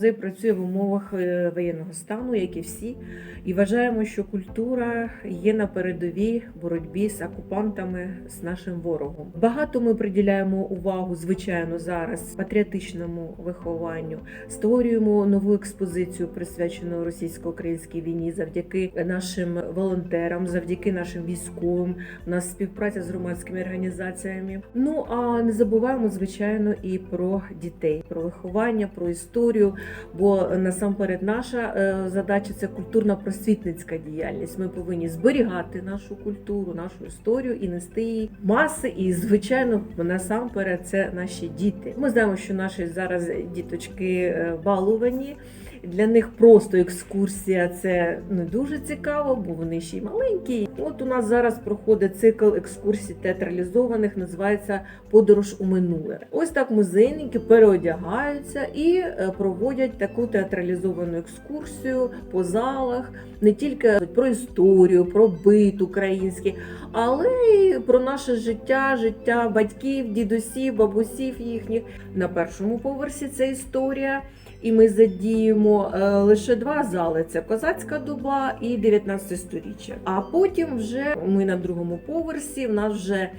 Працює в умовах е, воєнного стану, як і всі, і вважаємо, що культура є на передовій боротьбі з окупантами, з нашим ворогом. Багато ми приділяємо увагу, звичайно, зараз патріотичному вихованню. Створюємо нову експозицію, присвячену російсько-українській війні, завдяки нашим волонтерам, завдяки нашим військовим. У нас співпраця з громадськими організаціями. Ну а не забуваємо, звичайно, і про дітей, про виховання, про історію. Бо насамперед наша е, задача це культурно-просвітницька діяльність. Ми повинні зберігати нашу культуру, нашу історію і нести її маси. І звичайно, насамперед це наші діти. Ми знаємо, що наші зараз діточки е, балувані. Для них просто екскурсія це не дуже цікаво, бо вони ще й маленькі. От у нас зараз проходить цикл екскурсій театралізованих, називається Подорож у минуле. Ось так музейники переодягаються і е, проводять таку театралізовану екскурсію по залах, не тільки про історію, про бит український, але й про наше життя, життя батьків, дідусів, бабусів їхніх. На першому поверсі це історія. І ми задіємо е, лише два зали: це козацька дуба і 19 сторіччя. А потім вже ми на другому поверсі. В нас вже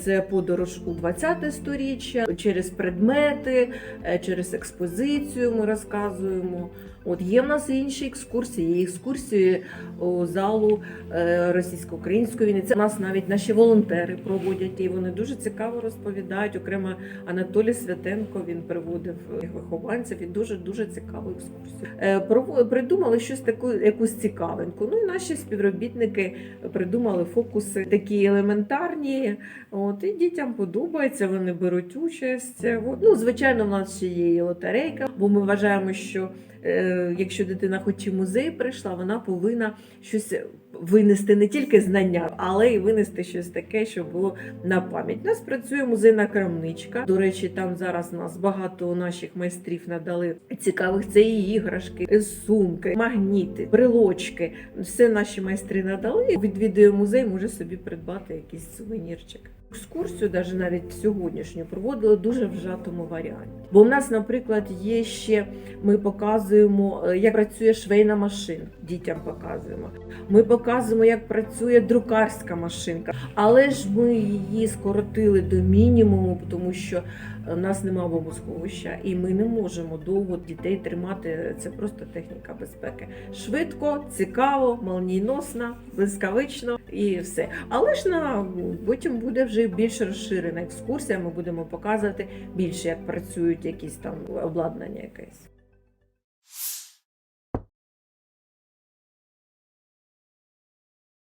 це подорож у 20 сторіччя через предмети, е, через експозицію. Ми розказуємо. От є в нас інші екскурсії, є екскурсії у залу е, російсько-української війни. Це у нас навіть наші волонтери проводять, і вони дуже цікаво розповідають. Окремо Анатолій Святенко він приводив вихованців і дуже дуже цікаву екскурсію. Е, Придумали щось таку, якусь цікавинку. Ну і наші співробітники придумали фокуси такі елементарні. От і дітям подобається, вони беруть участь. От. Ну, звичайно, в нас ще є і лотерейка, бо ми вважаємо, що е, якщо дитина хоч і музей прийшла, вона повинна щось винести не тільки знання, але й винести щось таке, що було на пам'ять. У нас працює музейна крамничка. До речі, там зараз нас багато наших майстрів надали цікавих. Це і іграшки, сумки, магніти, брелочки. Все наші майстри надали. Відвідує музей, може собі придбати якийсь сувенірчик. Екскурсію, навіть навіть сьогоднішню, проводили дуже в жатому варіанті. Бо в нас, наприклад, є ще ми показуємо, е, як працює швейна машина. Дітям показуємо. Ми показуємо, як працює друкарська машинка, але ж ми її скоротили до мінімуму, тому що в нас немає бомбосховища, і ми не можемо довго дітей тримати. Це просто техніка безпеки. Швидко, цікаво, молнієносно, блискавично і все. Але ж на потім буде вже більш розширена екскурсія. Ми будемо показувати більше, як працюють якісь там обладнання якесь.